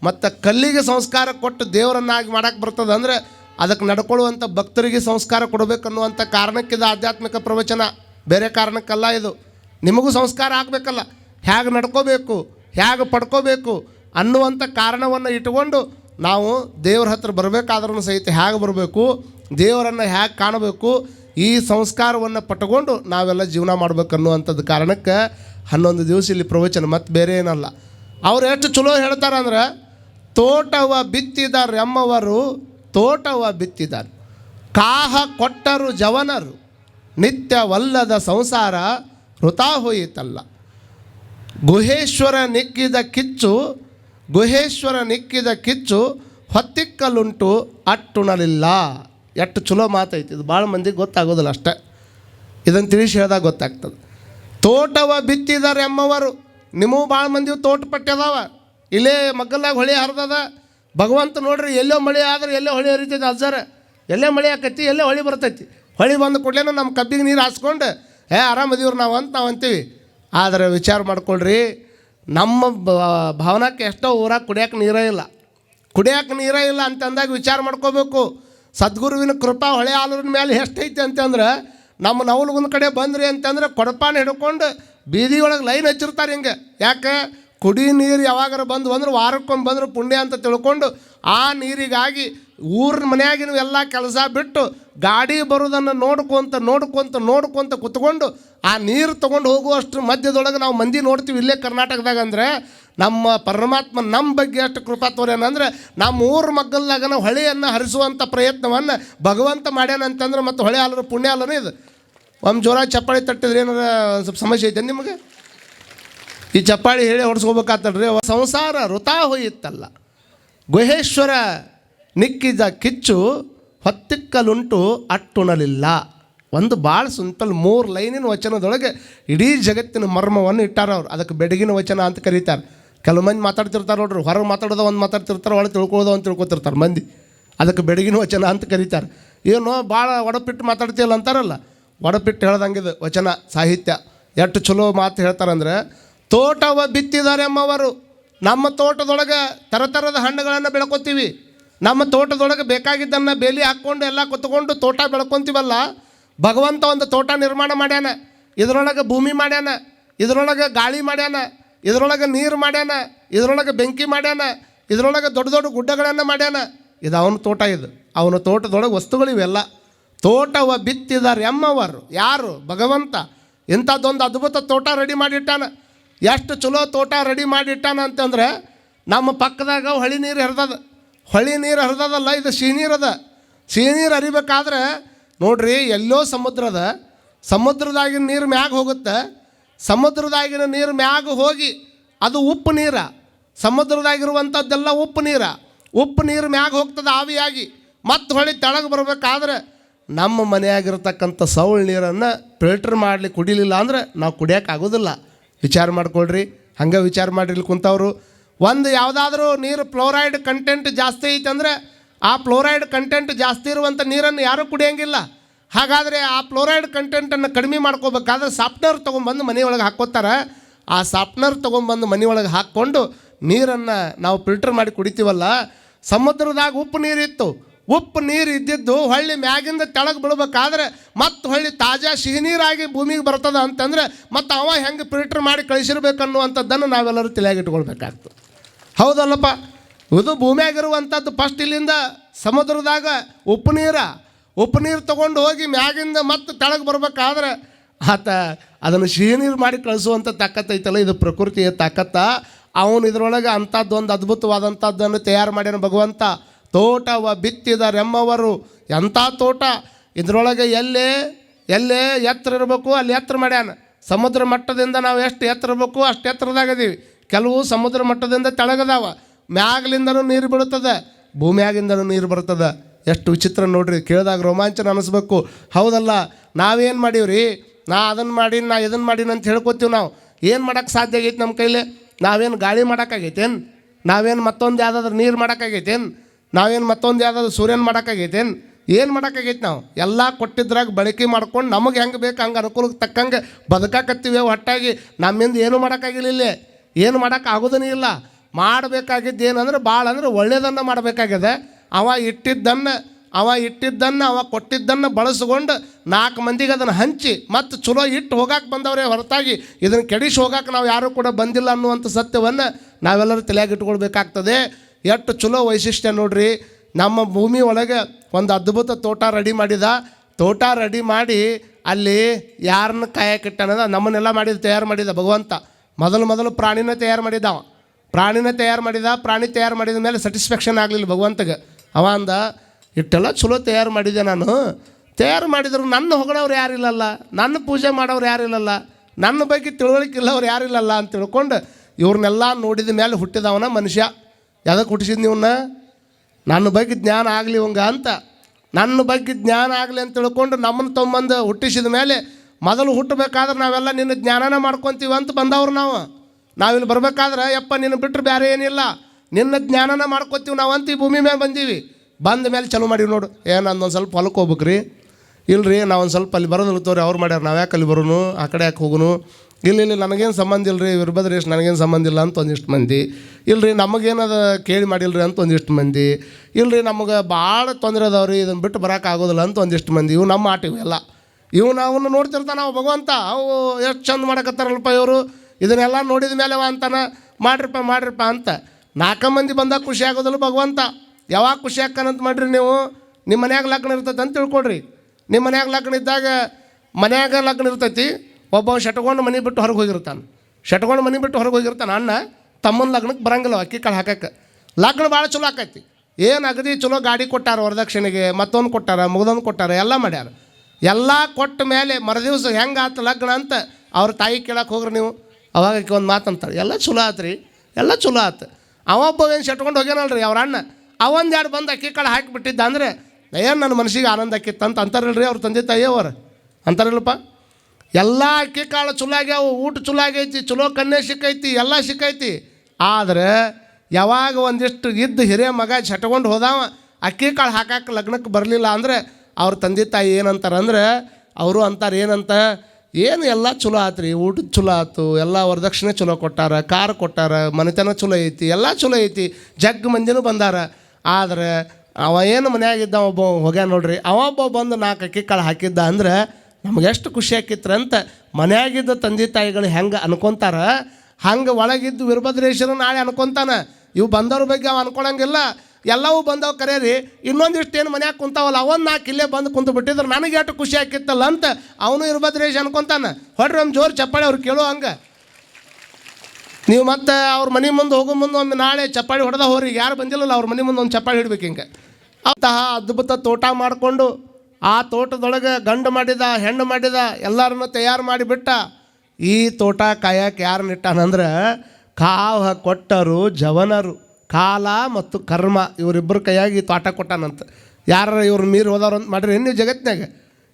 ಮತ್ತು ಕಲ್ಲಿಗೆ ಸಂಸ್ಕಾರ ಕೊಟ್ಟು ದೇವರನ್ನಾಗಿ ಮಾಡಕ್ಕೆ ಬರ್ತದೆ ಅಂದರೆ ಅದಕ್ಕೆ ನಡ್ಕೊಳ್ಳುವಂಥ ಭಕ್ತರಿಗೆ ಸಂಸ್ಕಾರ ಕೊಡಬೇಕನ್ನುವಂಥ ಕಾರಣಕ್ಕಿದ ಆಧ್ಯಾತ್ಮಿಕ ಪ್ರವಚನ. ಬೇರೆ ಕಾರಣಕ್ಕಲ್ಲ ಇದು. ನಿಮಗೂ ಸಂಸ್ಕಾರ ಆಗಬೇಕಲ್ಲ. ಹೇಗೆ ನಡ್ಕೋಬೇಕು ಹೇಗೆ ಪಡ್ಕೋಬೇಕು ಅನ್ನುವಂಥ ಕಾರಣವನ್ನು ಇಟ್ಕೊಂಡು ನಾವು ದೇವ್ರ ಹತ್ರ ಬರಬೇಕಾದ್ರೂ ಸಹಿತ ಹೇಗೆ ಬರಬೇಕು, ದೇವರನ್ನು ಹೇಗೆ ಕಾಣಬೇಕು, ಈ ಸಂಸ್ಕಾರವನ್ನು ಪಟ್ಕೊಂಡು ನಾವೆಲ್ಲ ಜೀವನ ಮಾಡಬೇಕನ್ನುವಂಥದ್ದು ಕಾರಣಕ್ಕೆ ಹನ್ನೊಂದು ದಿವಸ ಇಲ್ಲಿ ಪ್ರವಚನ, ಮತ್ತು ಬೇರೆ ಏನಲ್ಲ. ಅವ್ರು ಎಷ್ಟು ಚಲೋ ಹೇಳ್ತಾರಂದ್ರೆ ತೋಟವ ಬಿತ್ತಿದರೆಮ್ಮವರು ತೋಟವ ಬಿತ್ತಿದರು. ಕಾಹ ಕೊಟ್ಟರು ಜವನರು, ನಿತ್ಯವಲ್ಲದ ಸಂಸಾರ ವೃಥಾ ಹೋಯಿತಲ್ಲ ಗುಹೇಶ್ವರ ನಿಕ್ಕಿದ ಕಿಚ್ಚು, ಗುಹೇಶ್ವರ ನಿಕ್ಕಿದ ಕಿಚ್ಚು ಹೊತ್ತಿಕ್ಕಲುಂಟು ಅಟ್ಟುಣಲಿಲ್ಲ ಎಷ್ಟು ಚಲೋ ಮಾತೈತಿ, ಇದು ಭಾಳ ಮಂದಿಗೆ ಗೊತ್ತಾಗೋದಿಲ್ಲ ಅಷ್ಟೇ. ಇದನ್ನು ತಿಳಿಸಿ ಹೇಳಿದಾಗ ಗೊತ್ತಾಗ್ತದೆ. ತೋಟವ ಬಿತ್ತಿದ್ದಾರೆ ಅಮ್ಮವರು. ನಿಮಗೂ ಭಾಳ ಮಂದಿ ತೋಟ ಪಟ್ಟಿ ಅದಾವ. ಇಲ್ಲೇ ಮಗ್ಗಲಾಗ ಹೊಳೆ ಹರಿದದ. ಭಗವಂತ ನೋಡ್ರಿ, ಎಲ್ಲೋ ಮಳೆ ಆದ್ರೆ ಎಲ್ಲೋ ಹೊಳೆ ಹರಿತೈತೆ ಅಜ್ಜರ ಎಲ್ಲೇ ಮಳೆ ಆಕೈತಿ, ಎಲ್ಲೇ ಹೊಳೆ ಬರ್ತೈತಿ. ಹೊಳೆ ಬಂದ ಕೂಡಲೇ ನಮ್ಮ ಕಬ್ಬಿಗೆ ನೀರು ಹಾಸ್ಕೊಂಡು, ಏ ಆರಾಮದೀವ್ರು ನಾವು ಅಂತ ನಾವು ಅಂತೀವಿ. ಆದರೆ ವಿಚಾರ ಮಾಡ್ಕೊಳ್ರಿ, ನಮ್ಮ ಭವನಕ್ಕೆ ಎಷ್ಟೋ ಊರಾಗ ಕುಡಿಯೋಕೆ ನೀರೇ ಇಲ್ಲ. ಕುಡಿಯೋಕೆ ನೀರೇ ಇಲ್ಲ ಅಂತಂದಾಗ ವಿಚಾರ ಮಾಡ್ಕೋಬೇಕು. ಸದ್ಗುರುವಿನ ಕೃಪಾ ಹೊಳೆ ಆಲೂರಿನ ಮೇಲೆ ಎಷ್ಟೈತಿ ಅಂತಂದ್ರೆ ನಮ್ಮ ನವಲುಗೊಂದು ಕಡೆ ಬಂದ್ರಿ ಅಂತಂದ್ರೆ ಕೊಡಪಾನ ಹಿಡ್ಕೊಂಡು ಬೀದಿ ಒಳಗೆ ಲೈನ್ ಹಚ್ಚಿರ್ತಾರೆ ಹಿಂಗೆ. ಯಾಕೆ? ಕುಡಿ ನೀರು ಯಾವಾಗಾರ ಬಂದು ಅಂದ್ರೆ ವಾರಕ್ಕೊಮ್ಮೆ ಬಂದ್ರೆ ಪುಣ್ಯ ಅಂತ ತಿಳ್ಕೊಂಡು ಆ ನೀರಿಗಾಗಿ ಊರಿನ ಮನೆಯಾಗಿನ ಎಲ್ಲ ಕೆಲಸ ಬಿಟ್ಟು ಗಾಡಿ ಬರೋದನ್ನು ನೋಡ್ಕೊಂತ ನೋಡ್ಕೊಂತ ನೋಡ್ಕೊಂತ ಕುತ್ಕೊಂಡು ಆ ನೀರು ತೊಗೊಂಡು ಹೋಗುವಷ್ಟು ಮಧ್ಯದೊಳಗೆ ನಾವು ಮಂದಿ ನೋಡ್ತೀವಿ ಇಲ್ಲೇ ಕರ್ನಾಟಕದಾಗ ಅಂದರೆ ನಮ್ಮ ಪರಮಾತ್ಮ ನಮ್ಮ ಬಗ್ಗೆ ಅಷ್ಟು ಕೃಪಾ ತೋರ್ಯಾನಂದ್ರೆ ನಮ್ಮ ಊರ ಮಗ್ಗಲ್ದಾಗನ ಹೊಳೆಯನ್ನು ಹರಿಸುವಂಥ ಪ್ರಯತ್ನವನ್ನು ಭಗವಂತ ಮಾಡ್ಯಾನಂತಂದ್ರೆ ಮತ್ತು ಹೊಳೆ ಅಲ್ಲರ ಪುಣ್ಯ ಅಲ್ಲನೇ ಇದು. ಒಮ್ಮೆ ಜೋರ ಚಪ್ಪಾಳಿ ತಟ್ಟಿದ್ರೆ ಏನಾರ ಸ್ವಲ್ಪ ಸಮಸ್ಯೆ ಐತೆ ನಿಮಗೆ? ಈ ಚಪ್ಪಾಳಿ ಹೇಳಿ ಹೊಡ್ಸ್ಕೋಬೇಕಾತಲ್ರಿ ಸಂಸಾರ ವೃತಾ ಹೋಯಿತ್ತಲ್ಲ. ಗುಹೇಶ್ವರ ನಿಕ್ಕಿದ ಕಿಚ್ಚು ಹೊತ್ತಿಕ್ಕಲುಂಟು ಅಟ್ಟುಣಲಿಲ್ಲ. ಒಂದು ಭಾಳ ಸಿಂಪಲ್ ಮೂರು ಲೈನಿನ ವಚನದೊಳಗೆ ಇಡೀ ಜಗತ್ತಿನ ಮರ್ಮವನ್ನು ಇಟ್ಟಾರ ಅವ್ರು ಅದಕ್ಕೆ ಬೆಡಗಿನ ವಚನ ಅಂತ ಕರೀತಾರೆ. ಕೆಲವು ಮಂದಿ ಮಾತಾಡ್ತಿರ್ತಾರೆ ನೋಡ್ರಿ, ಹೊರಗೆ ಮಾತಾಡೋದು ಒಂದು ಮಾತಾಡ್ತಿರ್ತಾರೆ, ಒಳಗೆ ತಿಳ್ಕೊಳ್ಳೋದು ಅಂತ ತಿಳ್ಕೊತಿರ್ತಾರೆ ಮಂದಿ. ಅದಕ್ಕೆ ಬೆಡಗಿನ ವಚನ ಅಂತ ಕರೀತಾರೆ. ಏನು ಭಾಳ ಒಡಪಿಟ್ಟು ಮಾತಾಡ್ತೀಯಲ್ಲ ಅಂತಾರಲ್ಲ, ಒಡಪಿಟ್ಟು ಇದು ವಚನ, ಸಾಹಿತ್ಯ. ಎಷ್ಟು ಚಲೋ ಮಾತು ಹೇಳ್ತಾರಂದ್ರೆ, ತೋಟವ ಬಿತ್ತಿದ್ದಾರೆ ಅಮ್ಮವರು ನಮ್ಮ ತೋಟದೊಳಗೆ ಥರ ಥರದ ಹಣ್ಣುಗಳನ್ನು ಬೆಳ್ಕೊತೀವಿ. ನಮ್ಮ ತೋಟದೊಳಗೆ ಬೇಕಾಗಿದ್ದನ್ನು ಬೇಲಿ ಹಾಕ್ಕೊಂಡು ಎಲ್ಲ ಕುತ್ಕೊಂಡು ತೋಟ ಬೆಳ್ಕೊತೀವಲ್ಲ, ಭಗವಂತ ಒಂದು ತೋಟ ನಿರ್ಮಾಣ ಮಾಡ್ಯಾನ. ಇದರೊಳಗೆ ಭೂಮಿ ಮಾಡ್ಯಾನ, ಇದರೊಳಗೆ ಗಾಳಿ ಮಾಡ್ಯಾನ ಇದರೊಳಗೆ ನೀರು ಮಾಡ್ಯಾನ, ಇದರೊಳಗೆ ಬೆಂಕಿ ಮಾಡ್ಯಾನ, ಇದರೊಳಗೆ ದೊಡ್ಡ ದೊಡ್ಡ ಗುಡ್ಡಗಳನ್ನು ಮಾಡ್ಯಾನ. ಇದು ಅವನ ತೋಟ ಇದು. ಅವನ ತೋಟದೊಳಗೆ ವಸ್ತುಗಳಿವೆಲ್ಲ ತೋಟವ ಬಿತ್ತಿದಾರೆ ಎಮ್ಮವರು ಯಾರು? ಭಗವಂತ. ಇಂಥದ್ದೊಂದು ಅದ್ಭುತ ತೋಟ ರೆಡಿ ಮಾಡಿಟ್ಟಾನ. ಎಷ್ಟು ಚಲೋ ತೋಟ ರೆಡಿ ಮಾಡಿಟ್ಟಾನ ಅಂತಂದ್ರೆ, ನಮ್ಮ ಪಕ್ಕದಾಗ ಹೊಳಿ ನೀರು ಹರಿದದ. ಹೊಳಿ ನೀರು ಹರಿದದಲ್ಲ, ಇದು ಸಿಹಿ ನೀರದ ಸಿಹಿ ನೀರು ಹರಿಬೇಕಾದ್ರೆ ನೋಡ್ರಿ ಎಲ್ಲೋ ಸಮುದ್ರದ, ಸಮುದ್ರದಾಗಿನ ನೀರು ಮ್ಯಾಗ ಹೋಗುತ್ತೆ ಸಮುದ್ರದಾಗಿನ ನೀರು ಮ್ಯಾಗ ಹೋಗಿ ಅದು ಉಪ್ಪು ನೀರ. ಸಮುದ್ರದಾಗಿರುವಂಥದ್ದೆಲ್ಲ ಉಪ್ಪು ನೀರ. ಉಪ್ಪು ನೀರು ಮ್ಯಾಗ ಹೋಗ್ತದೆ ಆವಿಯಾಗಿ. ಮತ್ತೆ ಹೊಳಿ ತೆಳಗೆ ಬರಬೇಕಾದ್ರೆ ನಮ್ಮ ಮನೆಯಾಗಿರ್ತಕ್ಕಂಥ ಸೌಳು ನೀರನ್ನು ಫಿಲ್ಟರ್ ಮಾಡಲಿ ಕುಡಿಲಿಲ್ಲ ಅಂದ್ರೆ ನಾವು ಕುಡಿಯೋಕ್ಕಾಗೋದಿಲ್ಲ ವಿಚಾರ ಮಾಡ್ಕೊಳ್ರಿ. ಹಂಗೆ ವಿಚಾರ ಮಾಡಿರ್ಲಿ ಕುಂತವರು. ಒಂದು ಯಾವುದಾದ್ರೂ ನೀರು ಫ್ಲೋರೈಡ್ ಕಂಟೆಂಟ್ ಜಾಸ್ತಿ ಐತೆ ಆ ಫ್ಲೋರೈಡ್ ಕಂಟೆಂಟ್ ಜಾಸ್ತಿ ಇರುವಂಥ ನೀರನ್ನು ಯಾರೂ ಕುಡಿಯೋಂಗಿಲ್ಲ. ಹಾಗಾದರೆ ಆ ಫ್ಲೋರೈಡ್ ಕಂಟೆಂಟನ್ನು ಕಡಿಮೆ ಮಾಡ್ಕೋಬೇಕಾದ್ರೆ ಸಾಫ್ಟ್ನರ್ ತೊಗೊಂಬಂದು ಮನೆಯೊಳಗೆ ಹಾಕ್ಕೋತಾರೆ ಆ ಸಾಫ್ಟ್ನರ್ ತೊಗೊಂಬಂದು ಮನೆಯೊಳಗೆ ಹಾಕ್ಕೊಂಡು ನೀರನ್ನು ನಾವು ಫಿಲ್ಟರ್ ಮಾಡಿ ಕುಡಿತೀವಲ್ಲ, ಸಮುದ್ರದಾಗ ಉಪ್ಪು ನೀರಿತ್ತು ಉಪ್ಪು ನೀರು ಇದ್ದಿದ್ದು ಹೊಳ್ಳಿ ಮ್ಯಾಗಿಂದ ತೆಳಗೆ ಬೀಳ್ಬೇಕಾದ್ರೆ ಮತ್ತೆ ಹೊಳ್ಳಿ ತಾಜಾ ಸಿಹಿ ನೀರಾಗಿ ಭೂಮಿಗೆ ಬರ್ತದ ಅಂತಂದ್ರೆ ಮತ್ತು ಅವ ಹೆಂಗೆ ಫಿಲ್ಟರ್ ಮಾಡಿ ಕಳಿಸಿರ್ಬೇಕನ್ನುವಂಥದ್ದನ್ನು ನಾವೆಲ್ಲರೂ ತಿಳಿಯಾಗಿಟ್ಕೊಳ್ಬೇಕಾಗ್ತದೆ ಹೌದಲ್ಲಪ್ಪ? ಇದು ಭೂಮಿಯಾಗಿರುವಂಥದ್ದು ಫಸ್ಟ್ ಇಲ್ಲಿಂದ ಸಮುದ್ರದಾಗ ಉಪ್ಪು ನೀರ ಉಪ್ಪು ನೀರು ತೊಗೊಂಡು ಹೋಗಿ ಮ್ಯಾಗಿಂದ ಮತ್ತೆ ತೆಳಗೆ ಬರ್ಬೇಕಾದ್ರೆ ಆತ ಅದನ್ನು ಸಿಹಿ ನೀರು ಮಾಡಿ ಕಳಿಸುವಂಥ ಐತಲ್ಲ, ಇದು ಪ್ರಕೃತಿಯ ತಕ್ಕತ್ತ ಅವನು ಇದರೊಳಗೆ ಅಂಥದ್ದೊಂದು ಅದ್ಭುತವಾದಂಥದ್ದನ್ನು ತಯಾರು ಮಾಡ್ಯಾನ ಭಗವಂತ. ತೋಟವ ಬಿತ್ತಿದ ರೆಮ್ಮವರು, ಎಂಥ ತೋಟ? ಇದರೊಳಗೆ ಎಲ್ಲೇ ಎಲ್ಲೇ ಎತ್ತರ ಇರಬೇಕು, ಅಲ್ಲಿ ಎತ್ತರ ಮಾಡ್ಯಾನ. ಸಮುದ್ರ ಮಟ್ಟದಿಂದ ನಾವು ಎಷ್ಟು ಎತ್ತರ ಇರಬೇಕು, ಅಷ್ಟು ಎತ್ತರದಾಗ ಅದೀವಿ ಕೆಲವು ಸಮುದ್ರ ಮಟ್ಟದಿಂದ ತೆಳಗದಾವ. ಮ್ಯಾಗ್ಲಿಂದನೂ ನೀರು ಬಿಡುತ್ತದೆ ಭೂಮಿಯಾಗಿಂದನೂ ನೀರು ಬರ್ತದೆ ಎಷ್ಟು ವಿಚಿತ್ರ ನೋಡ್ರಿ, ಕೇಳಿದಾಗ ರೋಮಾಂಚನ ಅನಿಸ್ಬೇಕು. ಹೌದಲ್ಲ, ನಾವೇನು ಮಾಡೀವ್ರಿ? ನಾ ಅದನ್ನು ಮಾಡಿ, ನಾ ಇದನ್ನು ಮಾಡೀನಿ ಅಂತ ಹೇಳ್ಕೊತೀವಿ ನಾವು. ಏನು ಮಾಡೋಕ್ಕೆ ಸಾಧ್ಯ ಆಗೈತೆ ನಮ್ಮ ಕೈಲಿ? ನಾವೇನು ಗಾಳಿ ಮಾಡೋಕ್ಕಾಗೈತೇನು ನಾವೇನು ಮತ್ತೊಂದು ಯಾವುದಾದ್ರು ನೀರು ಮಾಡೋಕ್ಕಾಗೈತೇನು ನಾವೇನು ಮತ್ತೊಂದು ಯಾವುದಾದ್ರು ಸೂರ್ಯನ ಮಾಡೋಕ್ಕಾಗೈತೇನು ಏನು ಮಾಡೋಕ್ಕಾಗೈತೆ ನಾವು? ಎಲ್ಲ ಕೊಟ್ಟಿದ್ರಾಗ ಬಳಕೆ ಮಾಡ್ಕೊಂಡು ನಮಗೆ ಹೆಂಗೆ ಬೇಕು ಹಂಗೆ ಅನುಕೂಲಕ್ಕೆ ತಕ್ಕಂಗೆ ಬದುಕಾಕತ್ತೀವಿ ಹೊಟ್ಟಾಗಿ ನಮ್ಮಿಂದ ಏನು ಮಾಡೋಕ್ಕಾಗಿಲ್ಲ ಏನು ಮಾಡೋಕ್ಕಾಗೋದನೇ ಇಲ್ಲ. ಮಾಡಬೇಕಾಗಿದ್ದು ಏನಂದ್ರೆ ಭಾಳ ಅಂದ್ರೆ ಒಳ್ಳೆಯದನ್ನು ಮಾಡಬೇಕಾಗಿದೆ ಅವ ಇಟ್ಟಿದ್ದನ್ನು ಅವ ಇಟ್ಟಿದ್ದನ್ನು, ಅವ ಕೊಟ್ಟಿದ್ದನ್ನು ಬಳಸ್ಕೊಂಡು ನಾಲ್ಕು ಮಂದಿಗೆ ಅದನ್ನು ಹಂಚಿ ಮತ್ತು ಚಲೋ ಇಟ್ಟು ಹೋಗಕ್ಕೆ ಬಂದವರೇ ಹೊರತಾಗಿ. ಇದನ್ನು ಕೆಡಿಸಿ ಹೋಗಕ್ಕೆ ನಾವು ಯಾರೂ ಕೂಡ ಬಂದಿಲ್ಲ ಅನ್ನುವಂಥ ಸತ್ಯವನ್ನು ನಾವೆಲ್ಲರೂ ತಲೆಯಾಗಿ ಇಟ್ಕೊಳ್ಬೇಕಾಗ್ತದೆ. ಎಷ್ಟು ಚಲೋ ವೈಶಿಷ್ಟ್ಯ ನೋಡ್ರಿ. ನಮ್ಮ ಭೂಮಿ ಒಳಗೆ ಒಂದು ಅದ್ಭುತ ತೋಟ ರೆಡಿ ಮಾಡಿದ. ತೋಟ ರೆಡಿ ಮಾಡಿ ಅಲ್ಲಿ ಯಾರನ್ನ ಕಾಯಕ್ಕಿಟ್ಟನದ ನಮ್ಮನ್ನೆಲ್ಲ ಮಾಡಿದ, ತಯಾರು ಮಾಡಿದ ಭಗವಂತ. ಮೊದಲು ಮೊದಲು ಪ್ರಾಣಿನ ತಯಾರು ಮಾಡಿದಾವ ಪ್ರಾಣಿನ ತಯಾರು ಮಾಡಿದ, ಪ್ರಾಣಿ ತಯಾರು ಮಾಡಿದ ಮೇಲೆ ಸ್ಯಾಟಿಸ್ಫ್ಯಾಕ್ಷನ್ ಆಗಲಿಲ್ಲ ಭಗವಂತಗೆ. ಅವ ಅಂದ ಇಟ್ಟೆಲ್ಲ ಚಲೋ ತಯಾರು ಮಾಡಿದೆ ನಾನು. ತಯಾರು ಮಾಡಿದ್ರು ನನ್ನ ಹೊಗಳವ್ರು ಯಾರಿಲ್ಲಲ್ಲ ನನ್ನ ಪೂಜೆ ಮಾಡೋರು ಯಾರಿಲ್ಲಲ್ಲ ನನ್ನ ಬಗ್ಗೆ ತಿಳುವಳಿಕೆ ಇಲ್ಲವ್ರು ಯಾರಿಲ್ಲಲ್ಲ ಅಂತ ತಿಳ್ಕೊಂಡು ಇವ್ರನ್ನೆಲ್ಲ ನೋಡಿದ ಮೇಲೆ ಹುಟ್ಟಿದವನ ಮನುಷ್ಯ. ಯಾವುದಕ್ಕೆ ಹುಟ್ಟಿಸಿದ್ ನೀವನ್ನ ನನ್ನ ಬಗ್ಗೆ ಜ್ಞಾನ ಆಗಲಿ ಇವಂಗ, ಅಂತ. ನನ್ನ ಬಗ್ಗೆ ಜ್ಞಾನ ಆಗಲಿ ಅಂತ ತಿಳ್ಕೊಂಡು ನಮ್ಮನ್ನು ತೊಗೊಂಬಂದು ಹುಟ್ಟಿಸಿದ ಮೇಲೆ ಮೊದಲು ಹುಟ್ಟಬೇಕಾದ್ರೆ ನಾವೆಲ್ಲ ನಿನ್ನ ಜ್ಞಾನನ ಮಾಡ್ಕೊತೀವಿ ಅಂತ ಬಂದವ್ರು ನಾವು. ನಾವಿಲ್ಲಿ ಬರಬೇಕಾದ್ರೆ, ಯಪ್ಪ, ನಿನ್ನ ಬಿಟ್ಟರೆ ಬೇರೆ ಏನಿಲ್ಲ. ನಿನ್ನ ಜ್ಞಾನನ ಮಾಡ್ಕೊತೀವಿ, ನಾವು ಅಂತ ಈ ಭೂಮಿ ಮೇಲೆ ಬಂದೀವಿ. ಬಂದ ಮೇಲೆ ಚಲೋ ಮಾಡೀವಿ ನೋಡು. ಏನು ಒಂದು ಸ್ವಲ್ಪ ಹೊಲಕ್ಕೆ ಹೋಗ್ಬೇಕ್ರಿ. ಇಲ್ರಿ, ನಾವು ಒಂದು ಸ್ವಲ್ಪ ಅಲ್ಲಿ ಬರೋದಿಲ್ಲ ತೋರಿ, ಅವ್ರು ಮಾಡ್ಯಾರ, ನಾವು ಯಾಕೆ ಅಲ್ಲಿ ಬರೋನು, ಆ ಕಡೆ ಯಾಕೆ ಹೋಗುನು? ಇಲ್ಲ, ಇಲ್ಲಿ, ನನಗೇನು ಸಂಬಂಧ ಇಲ್ಲ ರೀ ಎಷ್ಟು ನನಗೇನು ಸಂಬಂಧ ಇಲ್ಲ ಅಂತ ಒಂದಿಷ್ಟು ಮಂದಿ. ಇಲ್ರಿ, ನಮಗೇನದ ಕೇಳಿ ಮಾಡಿಲ್ರಿ ಅಂತ ಒಂದಿಷ್ಟು ಮಂದಿ. ಇಲ್ರಿ, ನಮಗೆ ಭಾಳ ತೊಂದರೆ ಅದಾವ್ರಿ ಇದನ್ನು ಬಿಟ್ಟು ಬರೋಕ್ಕಾಗೋದಿಲ್ಲ ಅಂತ ಒಂದಿಷ್ಟು ಮಂದಿ. ಇವು ನಮ್ಮ ಆಟ ಇವೆಲ್ಲ ಇವು ನಾವು ನೋಡ್ತಿರ್ತಾನೆ ನಾವು ಭಗವಂತ, ಅವು ಎಷ್ಟು ಚಂದ ಮಾಡಕತ್ತಾರಲ್ಲಪ್ಪ ಇವರು. ಇದನ್ನೆಲ್ಲ ನೋಡಿದ ಮೇಲೆ ಅಂತಾನ, ಮಾಡ್ರಿಪ್ಪ ಮಾಡ್ರಿಪ್ಪ ಅಂತ. ನಾಲ್ಕು ಮಂದಿ ಬಂದಾಗ ಖುಷಿ ಆಗೋದಲ್ಲ ಭಗವಂತ. ಯಾವಾಗ ಖುಷಿ ಆಕ್ಕನಂತ ಮಾಡ್ರಿ ನೀವು. ನಿಮ್ಮ ಮನ್ಯಾಗ ಲಗ್ನ ಇರ್ತೈತೆ ಅಂತ ತಿಳ್ಕೊಡ್ರಿ ನಿಮ್ಮ ಮನ್ಯಾಗ ಲಗ್ನ ಇದ್ದಾಗ ಮನ್ಯಾಗ ಲಗ್ನ ಇರ್ತೈತಿ. ಒಬ್ಬ ಶಟ್ಕೊಂಡು ಮನೆ ಬಿಟ್ಟು ಹೊರಗೆ ಹೋಗಿರ್ತಾನೆ. ಶಟ್ಕೊಂಡು ಮನೆ ಬಿಟ್ಟು ಹೊರಗೆ ಹೋಗಿರ್ತಾನೆ. ಅಣ್ಣ, ತಮ್ಮನ ಲಗ್ನಕ್ಕೆ ಬರಂಗಿಲ್ಲ ಅಕ್ಕಿ ಕಾಳು ಹಾಕಕ್ಕೆ ಲಗ್ನ ಭಾಳ ಚಲೋ ಆಕೈತಿ. ಏನು ಅಗದಿ ಚಲೋ ಗಾಡಿ ಕೊಟ್ಟಾರ ವರದಕ್ಷಿಣೆಗೆ, ಮತ್ತೊಂದು ಕೊಟ್ಟಾರ, ಮುಗ್ದೊಂದು ಕೊಟ್ಟಾರ, ಎಲ್ಲ ಮಾಡ್ಯಾರ. ಎಲ್ಲ ಕೊಟ್ಟ ಮೇಲೆ ಮರುದಿವ್ಸ ಹೆಂಗೆ ಆತು ಲಗ್ನ ಅಂತ ಅವ್ರ ತಾಯಿ ಕೇಳಕ್ಕೆ ಹೋಗ್ರಿ ನೀವು. ಅವಾಗ ಒಂದು ಮಾತು ಅಂತಾರೆ ಎಲ್ಲ ಚಲೋ ಆತ್ರಿ, ಎಲ್ಲ ಚಲೋ ಆತು. ಅವೊಬ್ಬ ಏನು ಹೋಗ್ಯಾನಲ್ಲ ಹೋಗ್ಯಾನಲ್ರಿ, ಅವ್ರ ಅಣ್ಣ. ಅವೊಂದು ಎರಡು ಬಂದು ಅಕ್ಕಿ ಕಾಳು ಹಾಕಿಬಿಟ್ಟಿದ್ದ ಅಂದರೆ, ಏನು ನನ್ನ ಮನಸ್ಸಿಗೆ ಆನಂದ ಆಕಿತ್ತು ಅಂತ ಅಂತಾರಲ್ರಿ ಅವ್ರ ತಂದೆ ತಾಯಿಯವರು ಅಂತಾರಲ್ಲಪ್ಪ? ಎಲ್ಲ ಅಕ್ಕಿ ಕಾಳು ಚಲೋ ಆಗ್ಯಾವು ಊಟ ಚಲೋ ಆಗೈತಿ ಚಲೋ ಕನ್ನೆ ಸಿಕ್ಕೈತಿ, ಎಲ್ಲ ಸಿಕ್ಕೈತಿ. ಆದರೆ, ಯಾವಾಗ ಒಂದಿಷ್ಟು ಇದ್ದು ಹಿರಿಯ ಮಗ ಚಟ್ಕೊಂಡು ಹೋದಾವ, ಅಕ್ಕಿ ಕಾಳು ಹಾಕಕ್ಕೆ ಲಗ್ನಕ್ಕೆ ಬರಲಿಲ್ಲ ಅಂದರೆ, ಅವ್ರ ತಂದೆ ತಾಯಿ ಏನಂತಾರೆ ಅಂದ್ರೆ, ಅವರು ಅಂತಾರೆ ಏನಂತ? ಏನು ಎಲ್ಲ ಚಲೋ ಆತ್ರಿ ಊಟದ ಚಲೋ ಆಯ್ತು ಎಲ್ಲ ವರದಕ್ಷಿಣೆ ಚಲೋ ಕೊಟ್ಟಾರ, ಕಾರ್ ಕೊಟ್ಟಾರ, ಮನೆತನ ಚಲೋ ಐತಿ, ಎಲ್ಲ ಚಲೋ ಐತಿ, ಜಗ್ ಮಂದಿನೂ ಬಂದಾರ. ಆದರೆ ಅವ ಏನು ಮನ್ಯಾಗಿದ್ದ, ಒಬ್ಬ ಹೋಗ್ಯಾನ ನೋಡ್ರಿ, ಅವ ಒಬ್ಬ ಬಂದು ನಾಲ್ಕು ಅಕ್ಕಿ ಕಾಳು ಹಾಕಿದ್ದ ಅಂದ್ರೆ ನಮ್ಗೆ ಎಷ್ಟು ಖುಷಿ ಆಕಿತ್ರಂತ ಮನ್ಯಾಗಿದ್ದ ತಂದೆ ತಾಯಿಗಳು ಹೆಂಗೆ ಅನ್ಕೊಂತಾರ, ಹಂಗೆ ಒಳಗಿದ್ದು ವೀರಭದ್ರೇಶ್ವರ ನಾಳೆ ಅನ್ಕೊಂತಾನೆ. ಇವು ಬಂದವ್ರ ಬಗ್ಗೆ ಅವ ಅನ್ಕೊಳಂಗಿಲ್ಲ. ಎಲ್ಲವೂ ಬಂದವು ಕರೆಯರಿ ಇನ್ನೊಂದಿಷ್ಟು ಏನು ಮನ್ಯಾಗ ಕುಂತಾವಲ್ಲ, ಅವನ್ ನಾಲ್ಕು ಇಲ್ಲೇ ಬಂದು ಕುಂತು ಬಿಟ್ಟಿದ್ರು. ನನಗೆ ಎಷ್ಟು ಖುಷಿ ಆಕಿತ್ತಲ್ಲ ಅಂತ ಅವನು ವೀರಭದ್ರೇಶ್ ಅನ್ಕೊಂತಾನೆ. ಹೊಡ್ರಿ ಒಂದು ಜೋರು ಚಪ್ಪಾಳೆ ಅವ್ರು ಕೇಳೋ ಹಂಗೆ. ನೀವು ಮತ್ತೆ ಅವ್ರ ಮನೆ ಮುಂದೆ ಹೋಗೋ ಮುಂದೆ ಒಂದು ನಾಳೆ ಚಪ್ಪಾಳಿ ಹೊಡೆದ ಹೋರಿ ಯಾರು ಬಂದಿಲ್ಲಲ್ಲ ಅವ್ರ ಮನೆ ಮುಂದೆ ಒಂದು ಚಪ್ಪಾಳಿ ಹಿಡ್ಬೇಕು ಹಿಂಗೆ. ಅಂತಹ ಅದ್ಭುತ ತೋಟ ಮಾಡಿಕೊಂಡು ಆ ತೋಟದೊಳಗೆ ಗಂಡು ಮಾಡಿದ, ಹೆಣ್ಣು ಮಾಡಿದ, ಎಲ್ಲರನ್ನು ತಯಾರು ಮಾಡಿಬಿಟ್ಟ ಈ ತೋಟ ಕಾಯಕ್ಕೆ ಯಾರು ನಿಟ್ಟಾನಂದ್ರೆ ಕಾವ ಕೊಟ್ಟರು ಜವನರು. ಕಾಲ ಮತ್ತು ಕರ್ಮ ಇವರಿಬ್ಬರು ಕೈಯಾಗಿ ತೋಟ ಕೊಟ್ಟಾನಂತ. ಯಾರು ಇವ್ರು ಮೀರಿ ಹೋದವ್ರು ಅಂತ ಮಾಡ್ರಿ ನೀವು ಜಗತ್ತಿನಾಗ.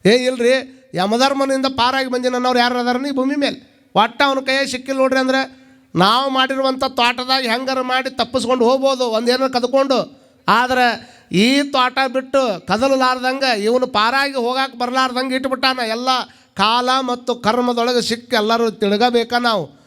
ಏ, ಇಲ್ರಿ, ಯಮಧರ್ಮನಿಂದ ಪಾರಾಗಿ ಬಂದಿನ ಅನ್ನೋರು ಯಾರು ಅದಾರ ನೀ ಭೂಮಿ ಮೇಲೆ. ಒಟ್ಟ ಅವನ ಕೈಯಾಗಿ ಸಿಕ್ಕಿಲ್ಲ ನೋಡ್ರಿ ಅಂದ್ರೆ ನಾವು ಮಾಡಿರುವಂಥ ತೋಟದಾಗ ಹೆಂಗಾರ ಮಾಡಿ ತಪ್ಪಿಸ್ಕೊಂಡು ಹೋಗ್ಬೋದು ಒಂದೇನಾರು ಕದ್ಕೊಂಡು. ಆದರೆ ಈ ತೋಟ ಬಿಟ್ಟು ಕದಲಲಾರ್ದಂಗೆ ಇವನು ಪಾರಾಗಿ ಹೋಗಾಕ ಬರಲಾರ್ದಂಗೆ ಇಟ್ಬಿಟ್ಟಾನ. ಎಲ್ಲ ಕಾಲ ಮತ್ತು ಕರ್ಮದೊಳಗೆ ಸಿಕ್ಕ ಎಲ್ಲರೂ ತಿಳ್ಗಬೇಕ ನಾವು.